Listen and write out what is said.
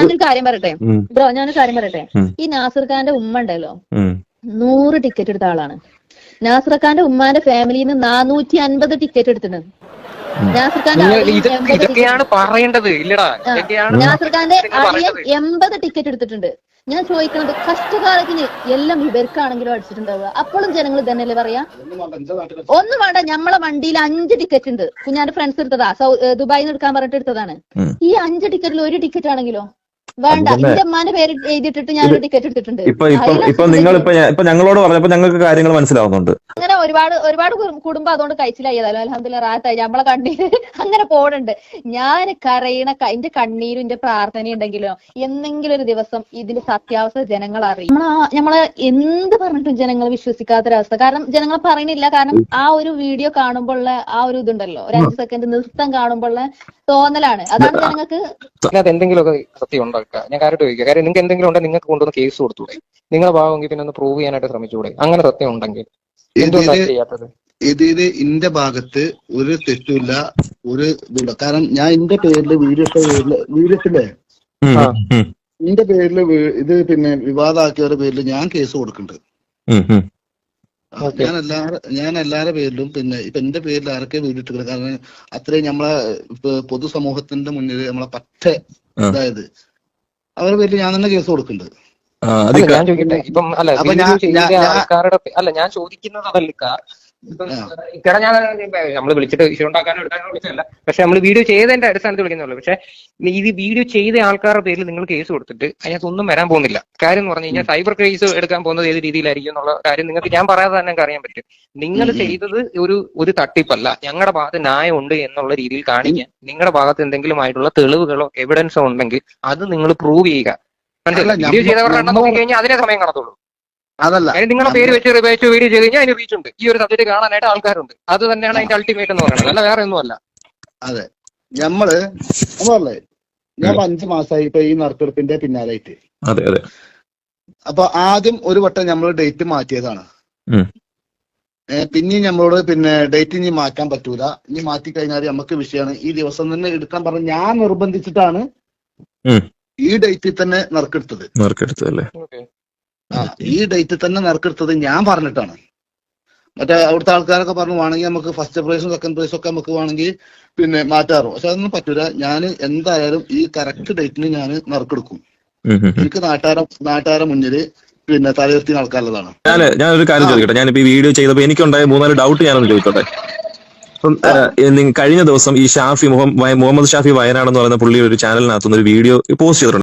ഞാനൊരു കാര്യം പറയട്ടെ? ബ്രോ ഞാനൊരു കാര്യം പറയട്ടെ? ഈ നാസിർ ഖാന്റെ ഉമ്മ ഉണ്ടല്ലോ? നൂറ് ടിക്കറ്റ് എടുത്ത ആളാണ്. നാസിർ ഖാന്റെ ഉമ്മാന്റെ ഫാമിലിയിൽ നിന്ന് നാനൂറ്റി അൻപത് ടിക്കറ്റ് എടുത്തിട്ടുണ്ട്. നാസിർ ഖാന്റെ നിങ്ങൾ എൺപത് ഇതൊക്കെയാണ് പറയേണ്ടത്. ഇല്ലടാ നാസിർ ഖാന്റെ നിങ്ങൾ എൺപത് ടിക്കറ്റ് എടുത്തിട്ടുണ്ട്. ഞാൻ ചോദിക്കുന്നത് കഷ്ടകാലത്തിന് എല്ലാം ഇവർക്കാണെങ്കിലും അടിച്ചിട്ടുണ്ടാവുക. അപ്പോഴും ജനങ്ങൾ തന്നെയല്ലേ പറയാ? ഒന്നും വേണ്ട ഞമ്മളെ വണ്ടിയിൽ അഞ്ച് ടിക്കറ്റ് ഉണ്ട്. കുഞ്ഞാന്റെ ഫ്രണ്ട്സ് എടുത്തതാ. ദുബായിന്ന് ദുബായിൽ നിന്ന് എടുക്കാൻ പറഞ്ഞിട്ട് എടുത്തതാണ്. ഈ അഞ്ച് ടിക്കറ്റിൽ ഒരു ടിക്കറ്റ് ആണെങ്കിലോ? വേണ്ട. അത് തന്നെ. എന്റെ അമ്മാന്റെ പേര് എഴുതിയിട്ടിട്ട് ഞാൻ ടിക്കറ്റ് എടുത്തിട്ടുണ്ട് ഇപ്പൊ ഇപ്പൊ ഇപ്പൊ നിങ്ങൾ ഇപ്പൊ ഇപ്പൊ ഞങ്ങളോട് പറഞ്ഞപ്പോ ഞങ്ങൾക്ക് കാര്യങ്ങൾ മനസ്സിലാവുന്നുണ്ട്. അങ്ങനെ ഒരുപാട് ഒരുപാട് കുടുംബം അതുകൊണ്ട് കഴിച്ചില്ലായതല്ലോ അലഹമില്ല റാത്തായി നമ്മളെ കണ്ണീര് അങ്ങനെ പോണുണ്ട്. ഞാൻ കരയണ എന്റെ കണ്ണീരും എന്റെ പ്രാർത്ഥന ഉണ്ടെങ്കിലോ എന്തെങ്കിലും ഒരു ദിവസം ഇതിന്റെ സത്യാവസ്ഥ ജനങ്ങൾ അറിയും. നമ്മളാ നമ്മളെ എന്ത് പറഞ്ഞിട്ടും ജനങ്ങൾ വിശ്വസിക്കാത്തൊരവസ്ഥ. കാരണം ജനങ്ങൾ പറയണില്ല കാരണം ആ ഒരു വീഡിയോ കാണുമ്പോഴുള്ള ആ ഒരു ഇതുണ്ടല്ലോ. ഒരു അഞ്ച് സെക്കൻഡ് നൃത്തം കാണുമ്പോഴുള്ള തോന്നലാണ്. അതാണ് ജനങ്ങൾക്ക് അതിനകത്ത് എന്തെങ്കിലുമൊക്കെ സത്യം ഉണ്ടാക്കുക ഞാൻ കാര്യമായിട്ട് ചോദിക്കുക കാര്യം നിങ്ങൾക്ക് എന്തെങ്കിലും ഉണ്ടെങ്കിൽ നിങ്ങൾക്ക് കൊണ്ടുവന്ന് കേസ് കൊടുത്തൂടെ നിങ്ങളെ ഭാഗമെങ്കിൽ പിന്നെ ഒന്ന് പ്രൂവ് ചെയ്യാനായിട്ട് ശ്രമിച്ചൂടെ അങ്ങനെ സത്യം ഉണ്ടെങ്കിൽ എന്തുകൊണ്ടാണ് ഇതിൽ ചെയ്യാത്തത്? ഇതിൽ ഇന്റെ ഭാഗത്ത് ഒരു തെറ്റുമില്ല ഒരു ഇതില്ല കാരണം ഞാൻ എന്റെ പേരിൽ വീഡിയോ ഇട്ട പേരിൽ വീഡിയോ ഇട്ടില്ലേ ഉം, ആ. ഉം, എന്റെ പേരിൽ ഇത് പിന്നെ വിവാദമാക്കിയവരുടെ പേരിൽ ഞാൻ കേസ് കൊടുക്കുന്നുണ്ട്. ഞാൻ എല്ലാവരുടെ ഞാൻ എല്ലാവരുടെ പേരിലും പിന്നെ ഇപ്പൊ എന്റെ പേരിൽ ആരൊക്കെ വീടിട്ടില്ല കാരണം അത്രയും നമ്മളെ പൊതു പൊതുസമൂഹത്തിന്റെ മുന്നിൽ നമ്മളെ പറ്റ അതായത് അവരുടെ പേരിൽ ഞാൻ തന്നെ കേസ് കൊടുക്കുന്നുണ്ട് ആ, അത് അല്ല ഞാൻ ചോദിക്കട്ടെ. ഇപ്പം അല്ല അല്ല ഞാൻ ചോദിക്കുന്നത് അതല്ല ഇക്കടെ ഞാൻ നമ്മൾ വിളിച്ചിട്ട് ഇഷ്യൂ ഉണ്ടാക്കാനോ എടുക്കാനോ വിളിച്ചതല്ല. പക്ഷെ നമ്മൾ വീഡിയോ ചെയ്തതിന്റെ അടിസ്ഥാനത്തിൽ വിളിക്കുന്നുള്ളൂ പക്ഷെ ഇത് വീഡിയോ ചെയ്ത ആൾക്കാരുടെ പേരിൽ നിങ്ങൾ കേസ് കൊടുത്തിട്ട് അതിനകത്തൊന്നും വരാൻ പോകുന്നില്ല. കാര്യം എന്ന് പറഞ്ഞു കഴിഞ്ഞാൽ സൈബർ കേസ് എടുക്കാൻ പോകുന്നത് ഏത് രീതിയിലായിരിക്കും എന്നുള്ള കാര്യം നിങ്ങൾക്ക് ഞാൻ പറയാതെ തന്നെ അറിയാൻ പറ്റും. നിങ്ങൾ. ചെയ്തത് ഒരു ഒരു തട്ടിപ്പല്ല. ഞങ്ങളുടെ ഭാഗത്ത് ന്യായം ഉണ്ട് എന്നുള്ള രീതിയിൽ കാണിക്കാൻ നിങ്ങളുടെ ഭാഗത്ത് എന്തെങ്കിലും ആയിട്ടുള്ള തെളിവുകളോ എവിഡൻസോ ഉണ്ടെങ്കിൽ അത് നിങ്ങൾ പ്രൂവ് ചെയ്യുക. മനസ്സിലായി? വീഡിയോ ചെയ്തവരുടെ എണ്ണം നോക്കി കഴിഞ്ഞാൽ അതിനെ സമയം കാണത്തുള്ളൂ അതല്ല. നിങ്ങളുടെ പേര് വെച്ച് റിവേച്ച് വീഡിയോ ചെയ്ത് കഴിഞ്ഞാൽ അതിന് റീച്ച് ഉണ്ട്. ഈ ഒരു സബ്ജക്ട് കാണാനായിട്ട് ആൾക്കാരുണ്ട്. അത് തന്നെയാണ് അതിന്റെ അൾട്ടിമേറ്റ് എന്ന് പറയുന്നത്. അല്ല വേറെ ഒന്നുമല്ല. അതെ. നമ്മൾ നമ്മളല്ലേ ഞാൻ അഞ്ചു മാസമായി ഇപ്പൊ ഈ നറുക്കെടുപ്പിന്റെ പിന്നാലായിട്ട് അതെ അതെ. അപ്പൊ ആദ്യം ഒരു വട്ടം നമ്മൾ ഡേറ്റ് മാറ്റിയതാണ്. പിന്നെയും നമ്മളോട് പിന്നെ ഡേറ്റ് ഇനി മാറ്റാൻ പറ്റൂല. ഇനി മാറ്റി കഴിഞ്ഞാൽ നമുക്ക് വിഷയമാണ് ഈ ദിവസം തന്നെ എടുക്കാൻ പറഞ്ഞു ഞാൻ നിർബന്ധിച്ചിട്ടാണ് ഈ ഡേറ്റിൽ തന്നെ നറുക്കെടുത്തത്. മാർക്കെടുത്തല്ലേ ആ ഈ ഡേറ്റ് തന്നെ നറുക്കെടുത്തത് ഞാൻ പറഞ്ഞിട്ടാണ്. മറ്റേ അവിടുത്തെ ആൾക്കാരൊക്കെ പറഞ്ഞു വേണമെങ്കിൽ നമുക്ക് ഫസ്റ്റ് പ്രൈസും സെക്കൻഡ് പ്രൈസും ഒക്കെ നമുക്ക് വേണമെങ്കിൽ പിന്നെ മാറ്റാറു. പക്ഷെ അതൊന്നും പറ്റൂല. ഞാൻ എന്തായാലും ഈ കറക്റ്റ് ഡേറ്റിന് ഞാൻ നറുക്കെടുക്കും. എനിക്ക് നാട്ടാരം നാട്ടാര മുന്നിൽ പിന്നെ തലയിർത്തിന് നടക്കാനുള്ളതാണ് ഞാൻ ഒരു കാര്യം ചോദിക്കട്ടെ. ഞാനിപ്പോ ഈ വീഡിയോ ചെയ്തപ്പോ എനിക്കുണ്ടായ മൂന്നാൽ ഡൗട്ട് ഞാനൊന്ന് ചോദിച്ചോട്ടെ അപ്പം നിങ്ങ- കഴിഞ്ഞ ദിവസം ഈ ഷാഫി മുഹമ്മദ് ഷാഫി വയനാടെന്ന് പറയുന്ന പുള്ളി ഒരു ചാനലിനകത്തുനിന്ന് ഒരു വീഡിയോ പോസ്റ്റ് ചെയ്തിട്ടുണ്ട്.